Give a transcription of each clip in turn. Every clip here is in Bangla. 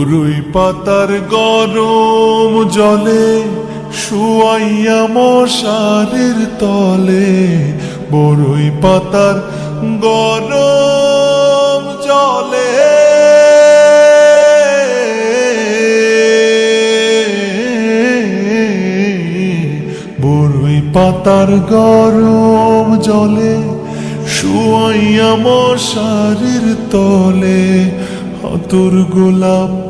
বরুই পাতার গরম জলে, শুয়াইয়া মশারের তলে। বরুই পাতার গরম জলে। বরুই পাতার গরম জলে, শুয়াইয়া মশারির তলে। হাতুর গোলাপ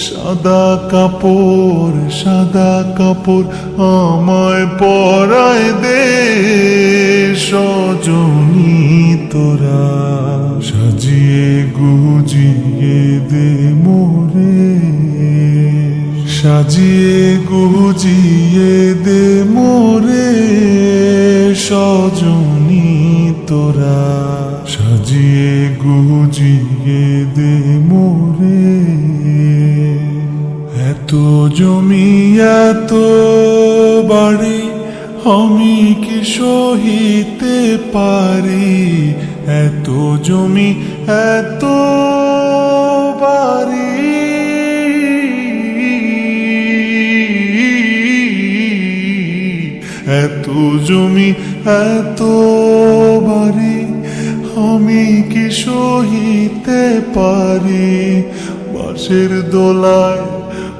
সাদা কাপড় সাদা কাপড় আমায় পরায় দে, সজনী তোরা। সাজিয়ে গুজিয়ে দে মোরে। সাজিয়ে গুজিয়ে দে মোরে, সজনী তোরা। সাজিয়ে গুজিয়ে দে মোরে। এত জমি, এত বাড়ি আমি কি সহিতে পারি? এত জমি, এত বাড়ি এত জমি, এত বাড়ি আমি কি সহিতে পারি? বাঁশের দোলায়